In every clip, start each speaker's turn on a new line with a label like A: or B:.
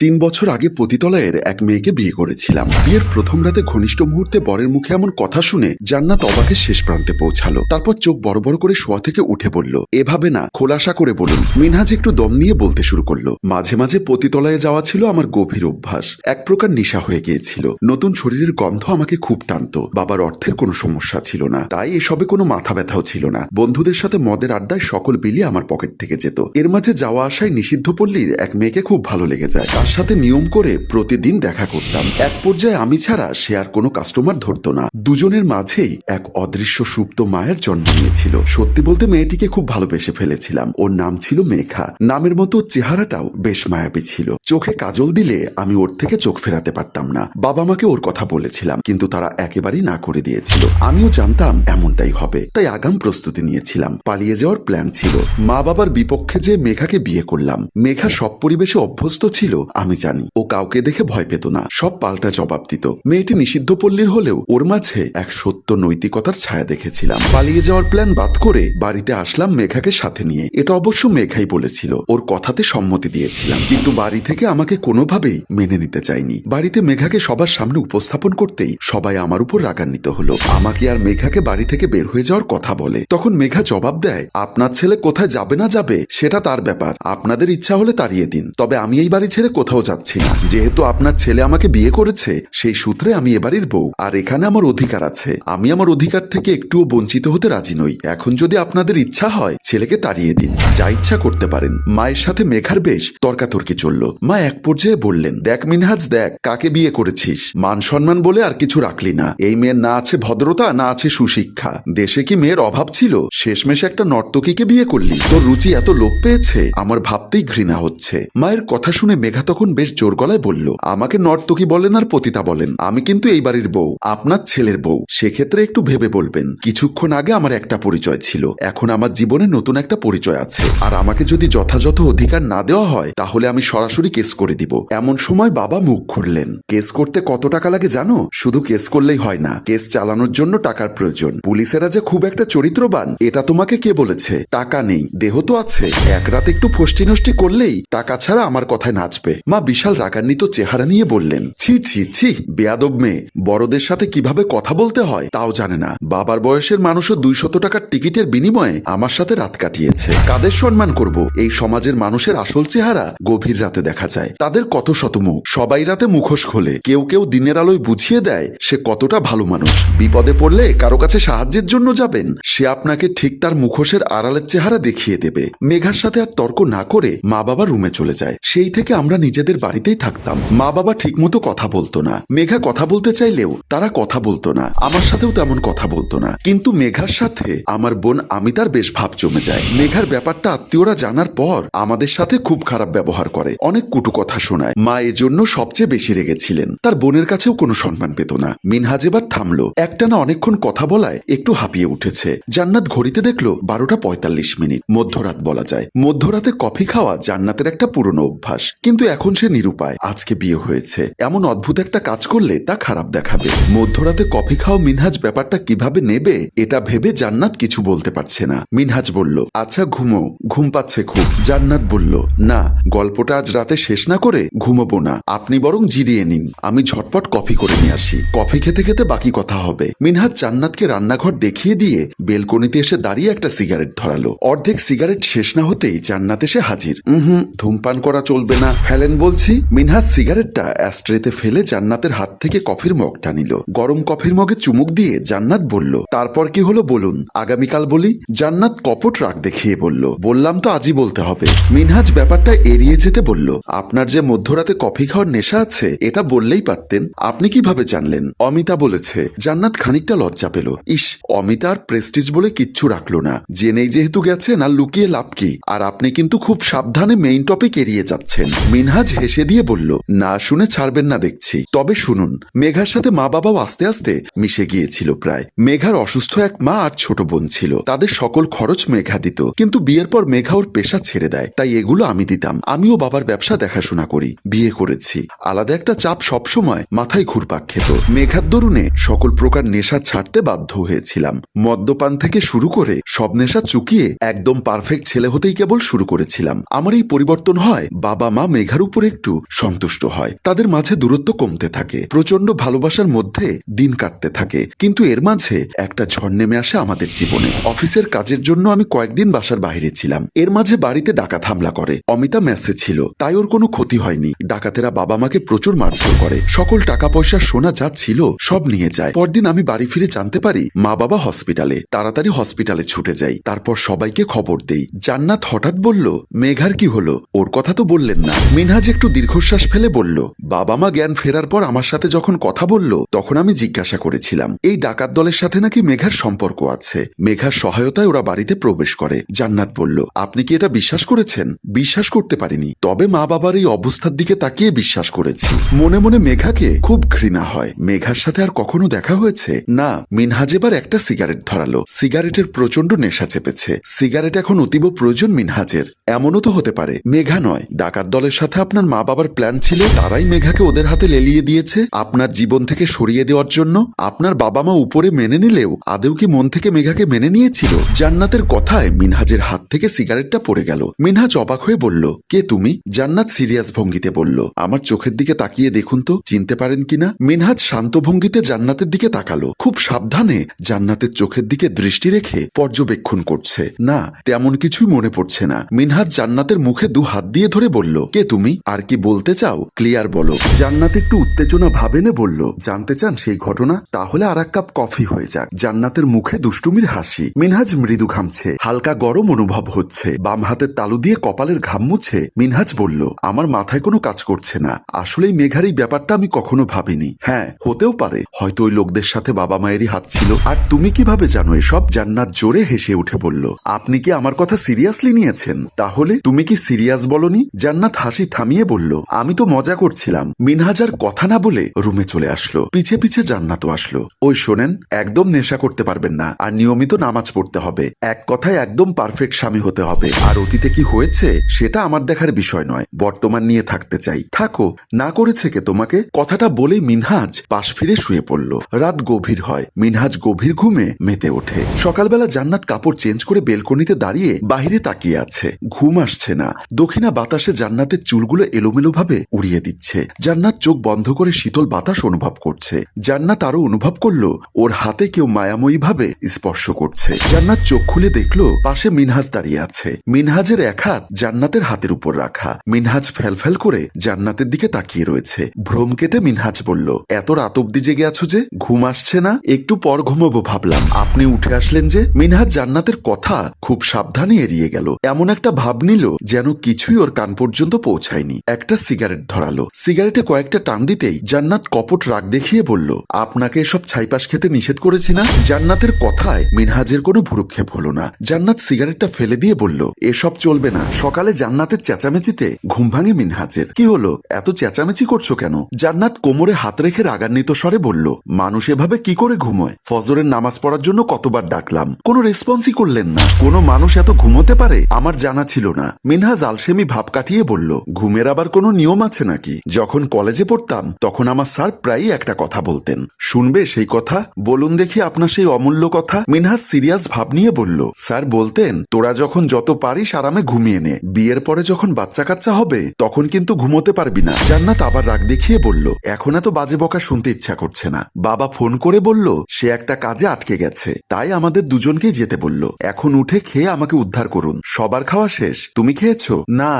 A: তিন বছর আগে পতিতলায়ের এক মেয়েকে বিয়ে করেছিলাম। বিয়ের প্রথম রাতে ঘনিষ্ঠ মুহূর্তে বরের মুখে এমন কথা শুনে জান্নাত অবাকের শেষ প্রান্তে পৌঁছালো। তারপর চোখ বড় বড় করে শোয়া থেকে উঠে বলল, এভাবে না, খোলাসা করে বলুন। মিনহাজ একটু দম নিয়ে বলতে শুরু করল। মাঝে মাঝে পতিতলায় যাওয়া ছিল আমার গভীর অভ্যাস। এক প্রকার নেশা হয়ে গিয়েছিল। নতুন শরীরের গন্ধ আমাকে খুব টানতো। বাবার অর্থের কোনো সমস্যা ছিল না। তাই এসবে কোনো মাথা ব্যথাও ছিল না। বন্ধুদের সাথে মদের আড্ডায় সকল বিলিয়ে আমার পকেট থেকে যেত। এর মাঝে যাওয়া আসায় নিষিদ্ধ পল্লীর এক মেয়েকে খুব ভালো লেগে যায়। সাথে নিয়ম করে প্রতিদিন দেখা করতাম। এক পর্যায়ে আমি ছাড়া সে আর কোনো কাস্টমার ধরতো না। দুজনের মাঝেই এক অদৃশ্য সুপ্ত মায়ের জন্ম নিয়েছিল সত্যি বলতে মেয়েটিকে খুব ভালোবেসে ফেলেছিলাম। ওর নাম ছিল মেঘা। নামের মতো চেহারাটাও বেশ মায়াবী ছিল। চোখে কাজল দিলে আমি ওর থেকে চোখ ফেরাতে পারতাম না। বাবা মাকে ওর কথা বলেছিলাম, কিন্তু তারা একেবারেই না করে দিয়েছিল। আমিও জানতাম এমনটাই হবে। তাই আগাম প্রস্তুতি নিয়েছিলাম। পালিয়ে যাওয়ার প্ল্যান ছিল। মা বাবার বিপক্ষে যে মেঘাকে বিয়ে করলাম, মেঘা সব পরিবেশে অভ্যস্ত ছিল। আমি জানি। ও কাউকে দেখে ভয় পেত না। সব পাল্টা জবাব দিত। মেয়েটি নিষিদ্ধ পল্লীর হলেও ওর মাঝে এক সত্য নৈতিকতার ছায়া দেখেছিলাম। পালিয়ে যাওয়ার প্ল্যান বাদ করে বাড়িতে আসলাম মেঘাকে সাথে নিয়ে। এটা অবশ্য মেঘাই বলেছিল। ওর কথাতে সম্মতি দিয়েছিলাম। কিন্তু বাড়ি থেকে আমাকে কোনোভাবেই মেনে নিতে চাইনি। বাড়িতে মেঘাকে সবার সামনে উপস্থাপন করতেই সবাই আমার উপর রাগান্বিত হলো। আমাকে আর মেঘাকে বাড়ি থেকে বের হয়ে যাওয়ার কথা বলে। তখন মেঘা জবাব দেয়, আপনার ছেলে কোথায় যাবে না যাবে, সেটা তার ব্যাপার। আপনাদের ইচ্ছা হলে তাড়িয়ে দিন। তবে আমি এই বাড়ি ছেড়ে কোথাও যাচ্ছি না। যেহেতু আপনার ছেলে আমাকে বিয়ে করেছে, সেই সূত্রে আমি এ বাড়ির বউ। আর এখানে আমার অধিকার আছে। আমি আমার অধিকার থেকে একটুও বঞ্চিত হতে রাজি নই। এখন যদি আপনাদের ইচ্ছা হয়, ছেলেকে তাড়িয়ে দিন। যা ইচ্ছা করতে পারেন। মায়ের সাথে মেঘার বেশ, তর্কাতর্কি চলল। মা এক পর্যায়ে বললেন, দেখ মিনহাজ, দেখ, কাকে বিয়ে করেছিস? মান সম্মান বলে আর কিছু রাখলি না। এই মেয়ের না আছে ভদ্রতা, না আছে সুশিক্ষা। দেশে কি মেয়ের অভাব ছিল? শেষমেশ একটা নর্তকীকে বিয়ে করলি। তোর রুচি এত লোপ পেয়েছে, আমার ভাবতেই ঘৃণা হচ্ছে। মায়ের কথা শুনে মেঘা বেশ জোর গলায় বলল, আমাকে নর্তকী বলেন আর পতিতা বলেন। আমি কিন্তু এই বাড়ির বউ, আপনার ছেলের বউ। সেক্ষেত্রে একটু ভেবে বলবেন। কিছুক্ষণ আগে আমার একটা পরিচয় ছিল। এখন আমার জীবনে নতুন একটা পরিচয় আছে। আর আমাকে যদি যথাযথ অধিকার না দেওয়া হয়, তাহলে আমি সরাসরি কেস করে দিব। এমন সময় বাবা মুখ খুললেন। কেস করতে কত টাকা লাগে জানো? শুধু কেস করলেই হয় না। কেস চালানোর জন্য টাকার প্রয়োজন। পুলিশেরা যে খুব একটা চরিত্রবান, এটা তোমাকে কে বলেছে? টাকা নেই। দেহ তো আছে। এক রাত একটু ফষ্টি নষ্টি করলেই টাকা ছাড়া আমার কথায় নাচবে। মা বিশাল রাগান্বিত চেহারা নিয়ে বললেন, ছি ছি ছি, বেয়াদব মেয়ে, বড়দের সাথে কীভাবে কথা বলতে হয় তাও জানে না। বাবার বয়সের মানুষও দুইশত টাকার টিকিটের বিনিময়ে আমার সাথে রাত কাটিয়েছে। কাদের সম্মান করব? এই সমাজের মানুষের আসল চেহারা গভীর রাতে দেখা যায়। তাদের কত শত মুখ? সবাই রাতে মুখোশ খোলে। কেউ কেউ দিনের আলোয় বুঝিয়ে দেয়, সে কতটা ভালো মানুষ। বিপদে পড়লে কারও কাছে সাহায্যের জন্য যাবেন। সে আপনাকে ঠিক তার মুখোশের আড়ালের চেহারা দেখিয়ে দেবে। মেঘার সাথে আর তর্ক না করে মা বাবা রুমে চলে যায়। সেই থেকে আমরা নিজেদের বাড়িতেই থাকতাম। মা বাবা ঠিকমতো কথা বলতো না। মেঘা কথা বলতে চাইলেও তারা কথা বলতো না। আমার সাথেও তেমন কথা বলতো না। কিন্তু মেঘার সাথে আমার বোন আমি তার বেশ ভাব জমে যায়। মেঘার ব্যাপারটা আত্মীয়রা জানার পর আমাদের সাথে খুব খারাপ ব্যবহার করে। অনেক কুটু কথা শোনায়। মা এজন্য সবচেয়ে বেশি রেগেছিলেন। তার বোনের কাছেও কোনো সম্মান পেত না। মিনহাজ এবার থামলো, একটানা অনেকক্ষণ কথা বলায় একটু হাঁপিয়ে উঠেছে। জান্নাত ঘড়িতে দেখল বারোটা পঁয়তাল্লিশ মিনিট। মধ্যরাত বলা যায়। মধ্যরাতে কফি খাওয়া জান্নাতের একটা পুরনো অভ্যাস। কিন্তু এখন সে নিরুপায়। আজকে বিয়ে হয়েছে। এমন অদ্ভুত একটা কাজ করলে তা খারাপ দেখাবে। মধ্যরাতে কফি খাওয়া মিনহাজ ব্যাপারটা কীভাবে নেবে, এটা ভেবে জান্নাত কিছু বলতে পারছে না। মিনহাজ বলল আচ্ছা ঘুমো। ঘুম পাচ্ছে খুব। জান্নাত বলল, না, গল্পটা আজ রাতে শেষ না করে ঘুমোবো না। আপনি বরং জিরিয়ে নিন। আমি ঝটপট কফি করে নিয়ে আসি। কফি খেতে খেতে বাকি কথা হবে। মিনহাজ জান্নাতকে রান্নাঘর দেখিয়ে দিয়ে বেলকনিতে এসে দাঁড়িয়ে একটা সিগারেট ধরালো। অর্ধেক সিগারেট শেষ না হতেই জান্নাত এসে হাজির। হুম ধূমপান করা চলবে না। ফেলেন বলছি মিনহাজ সিগারেটটা অ্যাস্ট্রেতে ফেলে জান্নাতের হাত থেকে কফির মগটা নিল। গরম কফির মগে চুমুক দিয়ে জান্নাত বলল, তারপর কি হলো বলুন। আগামীকাল বলি? জান্নাত কপট রাগ দেখিয়ে বলল, বললাম তো আজই বলতে হবে। মিনহাজ ব্যাপারটা এড়িয়ে যেতে বলল, আপনার যে মধ্যরাতে কফি খাওয়ার নেশা আছে, এটা বললেই পারতেন। আপনি কীভাবে জানলেন? অমিতা বলেছে, জান্নাত খানিকটা লজ্জা পেল। ইস অমিতার প্রেস্টিজ বলে কিচ্ছু রাখল না। জেনেই যেহেতু গেছে না লুকিয়ে লাভ কি? আর আপনি কিন্তু খুব সাবধানে মেইন টপিক এড়িয়ে যাচ্ছেন। মিনহাজ হেসে দিয়ে বলল, না শুনে ছাড়বেন না দেখছি। তবে শুনুন, মেঘার সাথে মা বাবাও আস্তে আস্তে মিশে গিয়েছিল প্রায়। মেঘার অসুস্থ এক মা আর ছোট বোন ছিল। তাদের সকল খরচ মেঘা দিত। কিন্তু বিয়ের পর মেঘা ওর পেশা ছেড়ে দেয়। তাই এগুলো আমি দিতাম। আমিও বাবার ব্যবসা দেখাশোনা করি। বিয়ে করেছি। আলাদা একটা চাপ সবসময় মাথায় ঘুরপাক খেত। মেঘার দরুনে সকল প্রকার নেশা ছাড়তে বাধ্য হয়েছিলাম। মদ্যপান থেকে শুরু করে সব নেশা চুকিয়ে একদম পারফেক্ট ছেলে হতেই কেবল শুরু করেছিলাম। আমার এই পরিবর্তন হয় বাবা মা মেঘার উপর একটু সন্তুষ্ট হয়। তাদের মাঝে দূরত্ব কমতে থাকে। প্রচণ্ড ভালোবাসার মধ্যে দিন কাটতে থাকে। কিন্তু এর মাঝে একটা ঝড় নেমে আসে আমাদের জীবনে। অফিসের কাজের জন্য আমি কয়েকদিন বাসার বাইরে ছিলাম। এর মাঝে বাড়িতে ডাকাত হামলা করে। অমিতা মেসে ছিল। তাই ওর কোনো ক্ষতি হয়নি। ডাকাতেরা বাবা মাকে প্রচুর মারধর করে। সকল টাকা পয়সা সোনা যা ছিল সব নিয়ে যায়। পরদিন আমি বাড়ি ফিরে জানতে পারি, মা বাবা হসপিটালে। তাড়াতাড়ি হসপিটালে ছুটে যাই। তারপর সবাইকে খবর দেই। জান্নাত হঠাৎ বলল, মেঘার কি হলো? ওর কথা তো বললেন না। মিনহাজ একটু দীর্ঘশ্বাস ফেলে বলল, বাবা মা জ্ঞান ফেরার পর আমার সাথে যখন কথা বলল, তখন আমি জিজ্ঞাসা করেছিলাম, এই ডাকাত দলের সাথে নাকি মেঘার সম্পর্ক আছে? মেঘার সহায়তায় ওরা বাড়িতে প্রবেশ করে। জান্নাত বলল, আপনি কি এটা বিশ্বাস করেছেন? বিশ্বাস করতে পারিনি, তবে মা বাবার এই অবস্থার দিকে তাকিয়ে বিশ্বাস করেছি। মনে মনে মেঘাকে খুব ঘৃণা হয়। মেঘার সাথে আর কখনো দেখা হয়েছে? না, মিনহাজ এবার একটা সিগারেট ধরালো। সিগারেটের প্রচণ্ড নেশা চেপেছে। সিগারেট এখন অতীব প্রয়োজন মিনহাজের। এমনও তো হতে পারে। মেঘা নয়, ডাকাত দলের সাথে আপনার মা বাবার প্ল্যান ছিল তারাই মেঘাকে ওদের হাতে লেলিয়ে দিয়েছে আপনার জীবন থেকে সরিয়ে দেওয়ার জন্য। আপনার বাবা মা উপরে মেনে নিলেও আদেও কি মন থেকে মেঘাকে মেনে নিয়েছিল? জান্নাতের কথায় মিনহাজের হাত থেকে সিগারেটটা পড়ে গেল। মিনহাজ অবাক হয়ে বলল, কে তুমি? জান্নাত সিরিয়াস ভঙ্গিতে বলল, আমার চোখের দিকে তাকিয়ে দেখুন তো, চিনতে পারেন কিনা? মিনহাজ শান্ত ভঙ্গিতে জান্নাতের দিকে তাকালো। খুব সাবধানে জান্নাতের চোখের দিকে দৃষ্টি রেখে পর্যবেক্ষণ করছে। না, তেমন কিছুই মনে পড়ছে না। মিনহাজ জান্নাতের মুখে দু হাত দিয়ে ধরে বলল, কে তুমি? আর কি বলতে চাও? ক্লিয়ার বলো। জান্নাত একটু উত্তেজনা ভাবেনে বলল, জানতে চান সেই ঘটনা? তাহলে আর কাপ কফি হয়ে যাক। জান্নাতের মুখে দুষ্টুমির হাসি। মিনহাজ মৃদু ঘামছে। হালকা গরম অনুভব হচ্ছে। বাম হাতের তালু দিয়ে কপালের ঘাম মুছে মিনহাজ বলল, আমার মাথায় কোনো কাজ করছে না। আসলেই মেঘার এই ব্যাপারটা আমি কখনো ভাবিনি। হ্যাঁ হতেও পারে। হয়তো ওই লোকদের সাথে বাবা মায়েরই হাত ছিল। আর তুমি কীভাবে জানো এসব? জান্নাত জোরে হেসে উঠে বলল, আপনি কি আমার কথা সিরিয়াসলি নিয়েছেন? তাহলে তুমি কি সিরিয়াস বলনি? জান্নাত হাসি থামিয়ে বলল, আমি তো মজা করছিলাম। মিনহাজার কথা না বলে রুমে চলে আসলো। পিছে পিছে জান্নাতও আসলো। ওই শোনেন, একদম নেশা করতে পারবেন না, আর নিয়মিত নামাজ পড়তে হবে। এক কথায় একদম পারফেক্ট স্বামী হতে হবে। আর অতীতে কি হয়েছে, সেটা আমার দেখার বিষয় নয়। বর্তমান নিয়ে থাকতে চাই। থাকো। না করেছে কে তোমাকে? কথাটা বলে মিনহাজ পাশ ফিরে শুয়ে পড়ল। রাত গভীর হয়। মিনহাজ গভীর ঘুমে মেতে ওঠে। সকালবেলা জান্নাত কাপড় চেঞ্জ করে বেলকনিতে দাঁড়িয়ে বাহিরে তাকিয়ে আছে। ঘুম আসছে না। দক্ষিণা বাতাসে জান্নাতের চুলগুলো এলোমেলো ভাবে উড়িয়ে দিচ্ছে। জান্নাত চোখ বন্ধ করে শীতল বাতাস অনুভব করছে। জান্নাত আরও অনুভব করল, ওর হাতে কেউ মায়াময়ী ভাবে স্পর্শ করছে। জান্নাত চোখ খুলে দেখল, পাশে মিনহাজ দাঁড়িয়ে আছে। মিনহাজের এক হাত জান্নাতের হাতের উপর রাখা। মিনহাজ ফ্যালফ্যাল করে জান্নাতের দিকে তাকিয়ে রয়েছে। ভ্রম কেটে মিনহাজ বলল, এত রাত অব্দি জেগে আছো যে? ঘুম আসছে না? একটু পর ঘুমাবো ভাবলাম। আপনি উঠে আসলেন যে? মিনহাজ জান্নাতের কথা খুব সাবধানে এড়িয়ে গেল। এমন একটা ভাব নিল যেন কিছুই ওর কান পর্যন্ত পৌঁছায়নি একটা সিগারেট ধরালো। সিগারেটে কয়েকটা টান দিতেই জান্নাত কপট রাগ দেখিয়ে বলল, আপনাকে এসব ছাইপাস খেতে নিষেধ করেছি না? জান্নাতের কথায় মিনহাজের কোনো ভুরুক্ষেপ হলো না। জান্নাত সিগারেটটা ফেলে দিয়ে বলল, এসব চলবে না। সকালে জান্নাতের চেঁচামেচিতে ঘুম ভাঙে মিনহাজের। কি হলো? এত চেঁচামেচি করছ কেন? জান্নাত কোমরে হাত রেখে রাগান্বিত স্বরে বলল, মানুষ এভাবে কি করে ঘুমোয়? ফজরের নামাজ পড়ার জন্য কতবার ডাকলাম। কোনো রেসপন্সই করলেন না। কোনো মানুষ এত ঘুমোতে পারে? আমার জানা ছিল না। মিনহাজ আলসেমি ভাব কাটিয়ে বলল ঘুমের আবার কোনো নিয়ম আছে নাকি? যখন কলেজে পড়তাম, তখন আমার স্যার প্রায়ই একটা কথা বলতেন। শুনবে সেই কথা? বলুন দেখি আপনার সেই অমূল্য কথা? মিনহাজ সিরিয়াস ভাব নিয়ে বলল, স্যার বলতেন, তোরা যখন যত পারিস আরামে ঘুমিয়ে নে। বিয়ের পরে যখন বাচ্চা কাচ্চা হবে, তখন কিন্তু ঘুমোতে পারবি না। জান্নাত আবার রাগ দেখিয়ে বলল, এখন এত বাজে বকা শুনতে ইচ্ছা করছে না। বাবা ফোন করে বলল, সে একটা কাজে আটকে গেছে। তাই আমাদের দুজনকেই যেতে বলল, এখন উঠে খেয়ে আমাকে উদ্ধার করুন। সবার খাওয়া শেষ। তুমি খেয়েছো? না,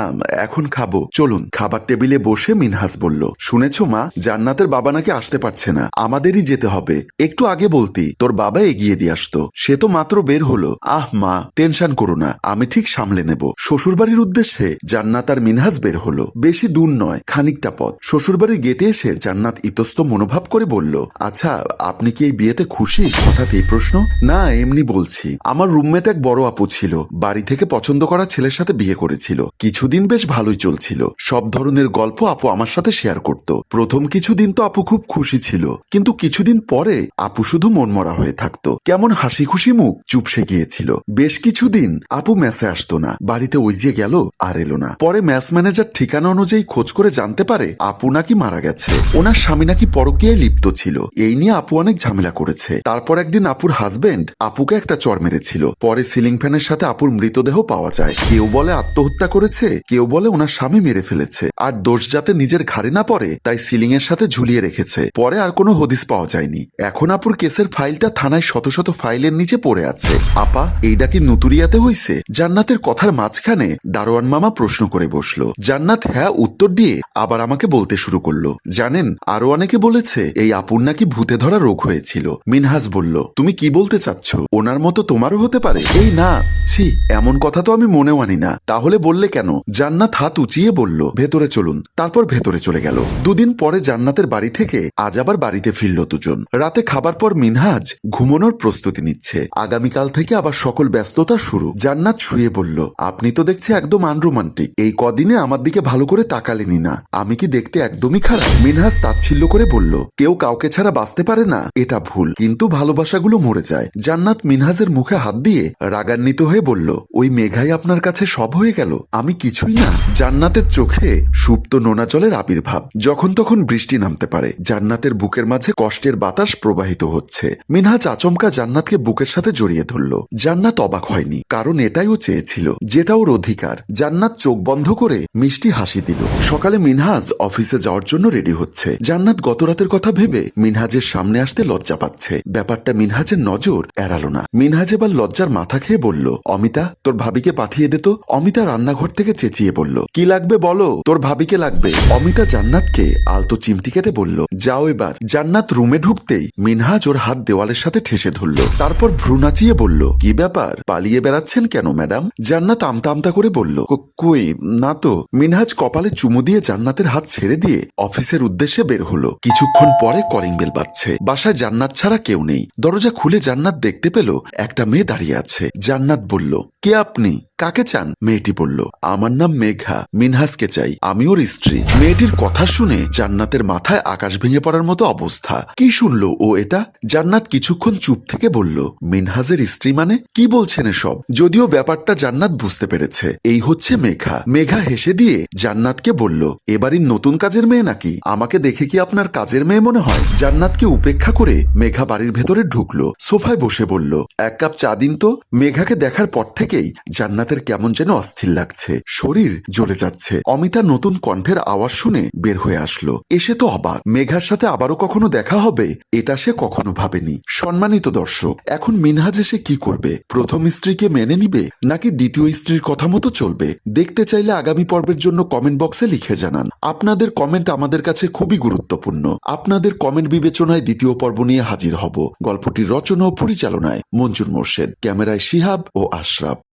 A: এখন খাব। চলুন, খাবার টেবিলে বসে মিনহাস বলল, শুনেছ মা, জান্নাতের বাবা নাকি আসতে পারছে না, আমাদেরই যেতে হবে। একটু আগে বলতি, তোর বাবা এগিয়ে দিয়ে আসতো, সে তো মাত্র বের হলো। আহ মা, টেনশন করো না, আমি ঠিক সামলে নেব। শ্বশুরবাড়ির উদ্দেশ্যে জান্নাত আর মিনহাস বের হলো। বেশি দূর নয়, খানিকটা পথ। শ্বশুরবাড়ির গেটে এসে জান্নাত ইতস্ত মনোভাব করে বলল আচ্ছা আপনি কি এই বিয়েতে খুশি? হঠাৎ এই প্রশ্ন, না, এমনি বলছি। আমার রুমমেট এক বড় আপু ছিল, বাড়ি থেকে পছন্দ করা ছেলের সাথে বিয়ে করেছিল। কিছুদিন বেশ ভালোই চলছিল। সব ধরনের গল্প আপু আমার সাথে শেয়ার করত। প্রথম কিছুদিন তো আপু খুব খুশি ছিল, কিন্তু কিছুদিন পরে আপু শুধু মনমরা হয়ে থাকতো। কেমন হাসি খুশি মুখ চুপসে গিয়েছিল। বেশ কিছুদিন আপু ম্যাসে আসতো না, বাড়িতে ওই যে গেল আর এলো না। পরে ম্যাস ম্যানেজার ঠিকানা অনুযায়ী খোঁজ করে জানতে পারে, আপু নাকি মারা গেছে। ওনার স্বামী নাকি পরকীয়ায় লিপ্ত ছিল। এই নিয়ে আপু অনেক ঝামেলা করেছে। তারপর একদিন আপুর হাজবেন্ড আপুকে একটা চর মেরেছিল। পরে সিলিং ফ্যানের সাথে আপুর মৃতদেহ পাওয়া যায়। কেউ বলে আত্মহত্যা করেছে, কেউ বলে ওনার স্বামী মেরে ফেলেছে। আর দোষ যাতে নিজের ঘাড়ে না পড়ে, তাই সিলিং এর সাথে ঝুলিয়ে রেখেছে। পরে আর কোনো হদিস পাওয়া যায়নি। এখন আপুর কেসের ফাইলটা থানায় শত শত ফাইলের নিচে পড়ে আছে। আপা এইটা কি নুতুরিয়াতে হইছে? জান্নাতের কথার মাঝখানে দারোয়ান মামা প্রশ্ন করে বসল। জান্নাত হ্যাঁ উত্তর দিয়ে আবার আমাকে বলতে শুরু করল। জানেন, আরও অনেকে বলেছে এই আপুর নাকি ভূতে ধরা রোগ হয়েছিল। মিনহাজ বলল, তুমি কি বলতে চাচ্ছ? ওনার মতো তোমারও হতে পারে? এই না, ছি, এমন কথা তো আমি মনেও আনি না। তাহলে বললে কেন? জান্নাত হাত উঁচিয়ে বলল, ভেতরে চলুন। তারপর ভেতরে চলে গেল। দুদিন পরে জান্নাতের বাড়ি থেকে আজ আবার বাড়িতে ফিরল দুজন। রাতে খাবার পর মিনহাজ ঘুমানোর প্রস্তুতি নিচ্ছে। আগামীকাল থেকে আবার সকল ব্যস্ততা শুরু। জান্নাত শুয়ে বলল, আপনি তো দেখছি একদম আনরোমান্টিক। এই কদিনে আমার দিকে ভালো করে তাকালেনি না। আমি কি দেখতে একদমই খারাপ? মিনহাজ তাচ্ছিল্য করে বলল কেউ কাউকে ছাড়া বাঁচতে পারে না, এটা ভুল। কিন্তু ভালোবাসাগুলো মরে যায়। জান্নাত মিনহাজের মুখে হাত দিয়ে রাগান্বিত হয়ে বলল, ওই মেঘাই আপনার কাছে সব হয়ে গেল। আমি কিছুই না। জান্নাতের চোখে সুপ্ত নোনা জলের আবির্ভাব। যখন তখন বৃষ্টি নামতে পারে। জান্নাতের বুকের মাঝে কষ্টের বাতাস প্রবাহিত হচ্ছে। মিনহাজ আচমকা জান্নাতকে বুকের সাথে জড়িয়ে ধরল। জান্নাত অবাক হয়নি, কারণ এটাই চেয়েছিল। যেটা ওর অধিকার। জান্নাত চোখ বন্ধ করে মিষ্টি হাসি দিল। সকালে মিনহাজ অফিসে যাওয়ার জন্য রেডি হচ্ছে। জান্নাত গত রাতের কথা ভেবে মিনহাজের সামনে আসতে লজ্জা পাচ্ছে। ব্যাপারটা মিনহাজের নজর এড়ালো না। মিনহাজ এবার লজ্জার মাথা খেয়ে বলল, অমিতা, তোর ভাবিকে পাঠিয়ে দে তো। অমিতা রান্নাঘর থেকে চেঁচিয়ে বলল, কি লাগবে বলো? তোর ভাবিকে লাগবে। অমিতা জান্নাতকে আলতো চিমটি কেটে বলল, যাও এবার। জান্নাত রুমে ঢুকতেই মিনহাজ ওর হাত দেওয়ালের সাথে ঠেসে ধরল। তারপর ভ্রু নাচিয়ে বলল, কি ব্যাপার? পালিয়ে বেড়াচ্ছেন কেন, ম্যাডাম? জান্নাত আমতা আমতা করে বলল কই? না তো। মিনহাজ কপালে চুমু দিয়ে জান্নাতের হাত ছেড়ে দিয়ে অফিসের উদ্দেশ্যে বের হলো। কিছুক্ষণ পরে কলিং বেল বাজছে। বাসায় জান্নাত ছাড়া কেউ নেই। দরজা খুলে জান্নাত দেখতে পেল একটা মেয়ে দাঁড়িয়ে আছে। জান্নাত বলল, কে আপনি? কাকে চান? মেয়েটি বলল, আমার নাম মেঘা, মিনহাসকে চাই আমি ওর স্ত্রী। মেয়েটির কথা শুনে জান্নাতের মাথায় আকাশ ভেঙে পড়ার মতো অবস্থা। কি শুনলো ও এটা? জান্নাত কিছুক্ষণ চুপ থেকে বলল মিনহাজের স্ত্রী মানে? কি বলছেন এসব? যদিও ব্যাপারটা জান্নাত বুঝতে পেরেছে। এই হচ্ছে মেঘা। মেঘা হেসে দিয়ে জান্নাতকে বলল, এবারই নতুন কাজের মেয়ে নাকি? আমাকে দেখে কি আপনার কাজের মেয়ে মনে হয়? জান্নাতকে উপেক্ষা করে মেঘা বাড়ির ভেতরে ঢুকলো। সোফায় বসে বলল, এক কাপ চা দিন তো। মেঘাকে দেখার পর থেকেই জান্নাতের কেমন যেন অস্থির লাগছে, শরীর জ্বলে যাচ্ছে। অমিতা নতুন কণ্ঠের আওয়াজ শুনে বের হয়ে আসলো। এসে তো অবাক। মেঘার সাথে আবারও কখনো দেখা হবে? এটা সে কখনো ভাবেনি। সম্মানিত দর্শক, এখন মিনহাজ এসে কি করবে? প্রথম স্ত্রীকে মেনে নিবে? নাকি দ্বিতীয় স্ত্রীর কথা মতো চলবে? দেখতে চাইলে আগামী পর্বের জন্য কমেন্ট বক্সে লিখে জানান। আপনাদের কমেন্ট আমাদের কাছে খুবই গুরুত্বপূর্ণ। আপনাদের কমেন্ট বিবেচনায় দ্বিতীয় পর্ব নিয়ে হাজির হব। গল্পটির রচনা ও পরিচালনায় মঞ্জুর মোর্শেদ। ক্যামেরায় শিহাব ও আশরাফ।